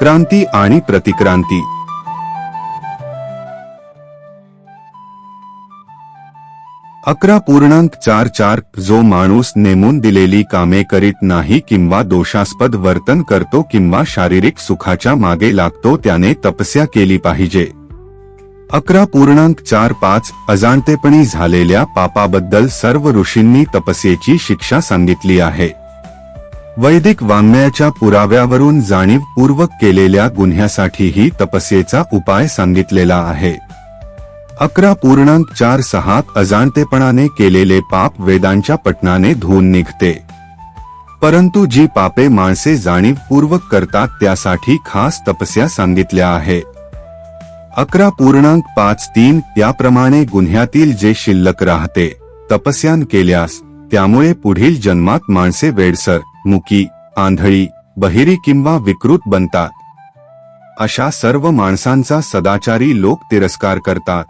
क्रांती आणि प्रतिक्रांती. अकरा पूर्णांक चार चार जो माणूस नेमून दिलेली कामे करीत नाही किंवा दोषास्पद वर्तन करतो किंवा शारीरिक सुखाच्या मागे लागतो त्याने तपस्या केली पाहिजे. अकरा पूर्णांक चार पाच अजाणतेपणी झालेल्या पापाबद्दल सर्व ऋषींनी तपस्येची शिक्षा सांगितली आहे. वैदिक वाङ्मयाच्या पुराव्यावरून जाणीवपूर्वक केलेल्या गुन्ह्यासाठीही तपस्येचा उपाय सांगितलेला आहे. अकरा पूर्णांक चार सहा अजाणतेपणाने केलेले पाप वेदांच्या पटनाने धुवून निघते. परंतु जी पापे माणसे जाणीवपूर्वक करतात त्यासाठी खास तपस्या सांगितल्या आहे. अकरा पूर्णांक पाच तीन याप्रमाणे गुन्ह्यातील जे शिल्लक राहते तपस्यान केल्यास त्यामुळे पुढील जन्मात माणसे वेडसर. मुकी आंधळी बहिरी किंवा विकृत बनतात. अशा सर्व माणसांचा सदाचारी लोक तिरस्कार करतात.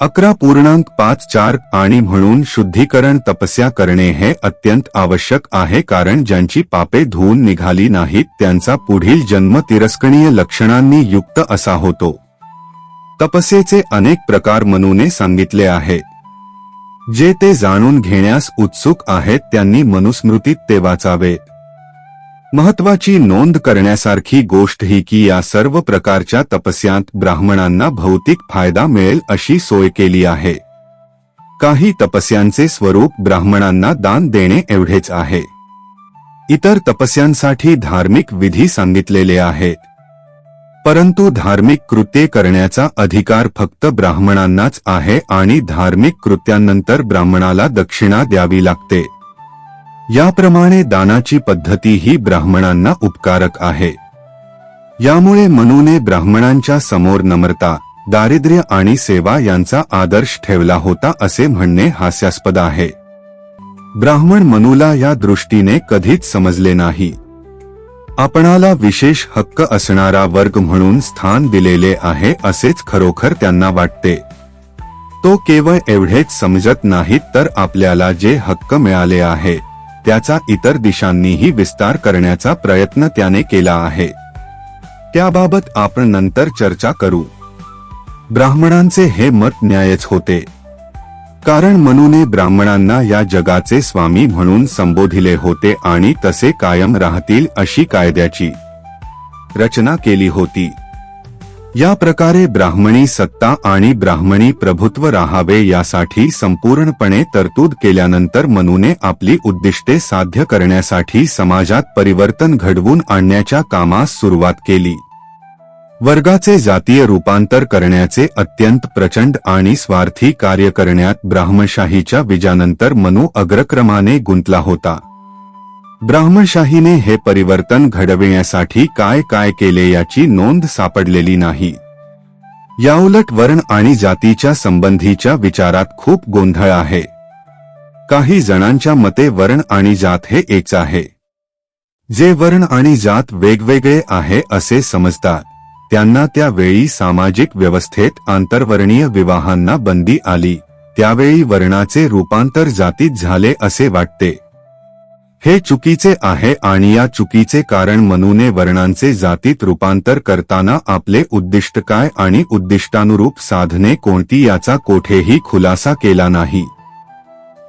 अकरा पूर्णांक पाच चार आणि म्हणून शुद्धीकरण तपस्या करणे हे अत्यंत आवश्यक आहे कारण ज्यांची पापे धुवून निघाली नाहीत त्यांचा पुढील जन्म तिरस्कणीय लक्षणांनी युक्त असा होतो. तपस्येचे अनेक प्रकार मनूने सांगितले आहेत जे ते जाणून घेण्यास उत्सुक आहेत त्यांनी मनुस्मृतीत ते वाचावे. महत्वाची नोंद करण्यासारखी गोष्ट ही की या सर्व प्रकारच्या तपस्यांत ब्राह्मणांना भौतिक फायदा मिळेल अशी सोय केली आहे. काही तपस्यांचे स्वरूप ब्राह्मणांना दान देणे एवढेच आहे. इतर तपस्यांसाठी धार्मिक विधी सांगितलेले आहेत. परंतु धार्मिक कृत्ये करण्याचा अधिकार फक्त ब्राह्मणांनाच आहे आणि धार्मिक कृत्यांनंतर ब्राह्मणाला दक्षिणा द्यावी लागते. याप्रमाणे दानाची पद्धती ही ब्राह्मणांना उपकारक आहे. यामुळे मनूने ब्राह्मणांच्या समोर नम्रता दारिद्र्य आणि सेवा यांचा आदर्श ठेवला होता असे म्हणणे हास्यास्पद आहे. ब्राह्मण मनूला या दृष्टीने कधीच समजले नाही. आपणाला विशेष हक्क असणारा वर्ग म्हणून स्थान दिलेले आहे असेच खरोखर त्यांना वाटते. तो केवळ एवढेच समजत नाहीत तर आपल्याला जे हक्क मिळाले आहे त्याचा इतर दिशांनीही विस्तार करण्याचा प्रयत्न त्याने केला आहे. त्याबाबत आपण नंतर चर्चा करू. ब्राह्मणांचे हे मत न्यायच होते. कारण मनूने ब्राह्मणांना या जगाचे स्वामी म्हणून संबोधिले होते आणि तसे कायम राहतील अशी कायद्याची रचना केली होती. या प्रकारे ब्राह्मणी सत्ता आणि ब्राह्मणी प्रभुत्व राहावे यासाठी संपूर्णपणे तरतूद केल्यानंतर मनूने आपली उद्दिष्टे साध्य करण्यासाठी समाजात परिवर्तन घडवून आणण्याच्या कामास सुरुवात केली. वर्गाचे जातीय रूपांतर करण्याचे अत्यंत प्रचंड आणि स्वार्थी कार्य करण्यात ब्राह्मणशाहीच्या विजानंतर मनु अग्रक्रमाने गुंतला होता. ब्राह्मणशाहीने हे परिवर्तन घडविण्यासाठी काय काय केले याची नोंद सापडलेली नाही. याउलट वर्ण आणि जातीच्या संबंधीच्या विचारात खूप गोंधळ आहे. काही जणांच्या मते वर्ण आणि जात हे एकच आहे. जे वर्ण आणि जात वेगवेगळे आहे असे समजतात. त्यांना त्यावेळी सामाजिक व्यवस्थेत आंतरवर्णीय विवाहांना बंदी आली. त्यावेळी वर्णाचे रूपांतर जातीत झाले असे वाटते. हे चुकीचे आहे आणि या चुकीचे कारण मनूने वर्णांचे जातीत रूपांतर करताना आपले उद्दिष्ट काय आणि उद्दिष्टानुरूप साधने कोणती याचा कोठेही खुलासा केला नाही.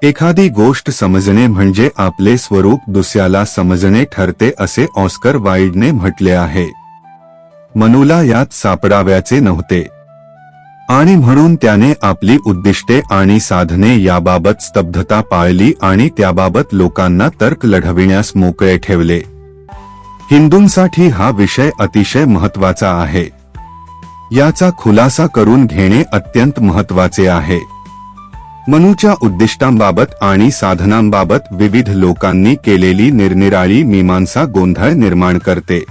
एखादी गोष्ट समजणे म्हणजे आपले स्वरूप दुसऱ्याला समजणे ठरते असे ऑस्कर वाईडने म्हटले आहे. मनूला यात सापडाव्याचे नव्हते. आणि म्हणून त्याने आपली उद्दिष्टे आणि साधने याबाबत स्तब्धता पाळली आणि त्याबाबत लोकांना तर्क लढविण्यास मोकळे ठेवले. हिंदूंसाठी हा विषय अतिशय महत्त्वाचा आहे. याचा खुलासा करून घेणे अत्यंत महत्त्वाचे आहे. मनूच्या उद्दिष्टांबाबत आणि साधनांबाबत विविध लोकांनी केलेली निरनिराळी मीमांसा गोंधळ निर्माण करते.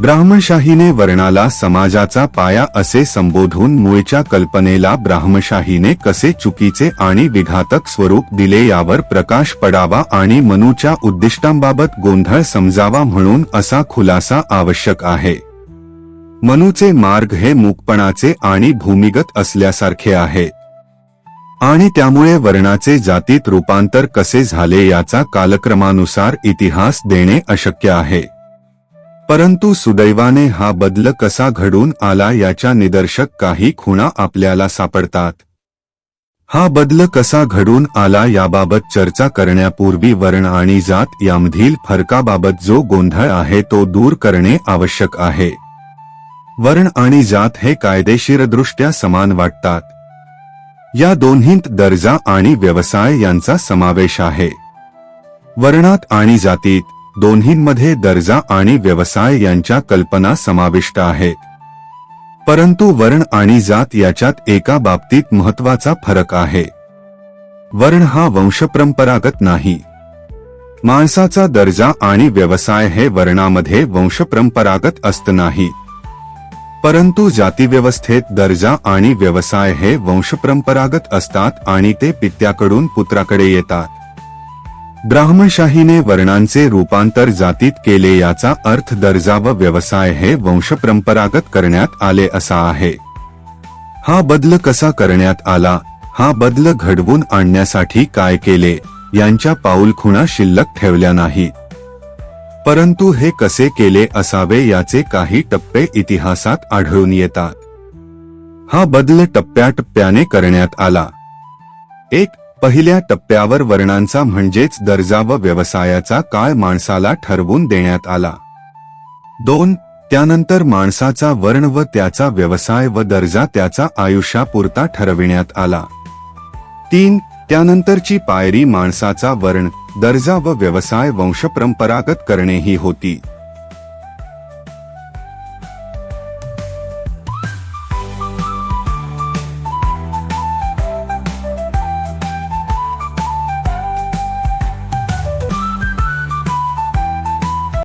ब्राह्मशाहीने वर्णाला समाजाचा पाया असे संबोधून मूळच्या कल्पनेला ब्राह्मशाहीने कसे चुकीचे आणि विघातक स्वरूप दिले यावर प्रकाश पडावा आणि मनूच्या उद्दिष्टांबाबत गोंधळ समजावा म्हणून असा खुलासा आवश्यक आहे. मनूचे मार्ग हे मूकपणाचे आणि भूमिगत असल्यासारखे आहे. आणि त्यामुळे वर्णाचे जातीत रूपांतर कसे झाले याचा कालक्रमानुसार इतिहास देणे अशक्य आहे. परंतु सुदैवाने हा बदल कसा घडून आला याच्या निदर्शक काही खुणा आपल्याला सापडतात. हा बदल कसा घडून आला याबाबत चर्चा करण्यापूर्वी वर्ण आणि जात यामधील फरकाबाबत जो गोंधळ आहे तो दूर करणे आवश्यक आहे. वर्ण आणि जात हे कायदेशीरदृष्ट्या समान वाटतात. या दोन्हीत दर्जा आणि व्यवसाय यांचा समावेश आहे. वर्णात आणि जातीत दोन्हींमध्ये दर्जा आणि व्यवसाय यांच्या कल्पना समाविष्ट आहे. परंतु वर्ण आणि जात याच्यात एका बाबतीत महत्त्वाचा फरक आहे. वर्ण हा वंशपरंपरागत नाही. माणसाचा दर्जा आणि व्यवसाय हे वर्णामध्ये वंशपरंपरागत असत नाही परंतु जातीव्यवस्थेत दर्जा आणि व्यवसाय हे वंशपरंपरागत असतात आणि ते पित्याकडून पुत्राकडे येतात. ब्राह्मणशाहीने वर्णांचे रूपांतर जातीत केले याचा अर्थ दर्जा व व्यवसाय हे वंशपरंपरागत करण्यात आले असा आहे. हा बदल कसा करण्यात आला? हा बदल घडवून आणण्यासाठी काय केले? यांच्या पाऊलखुणा शिल्लक ठेवल्या नाही. परंतु हे कसे केले असावे याचे काही टप्पे इतिहासात आढळून येतात. हा बदल टप्प्याटप्प्याने करण्यात आला. एक पहिल्या टप्प्यावर वर्णांचा म्हणजेच दर्जा व व्यवसायाचा काळ माणसाला ठरवून देण्यात आला. दोन त्यानंतर माणसाचा वर्ण व त्याचा व्यवसाय व दर्जा त्याचा आयुष्यापुरता ठरविण्यात आला. तीन त्यानंतरची पायरी माणसाचा वर्ण दर्जा व व्यवसाय वंशपरंपरागत करणे ही होती.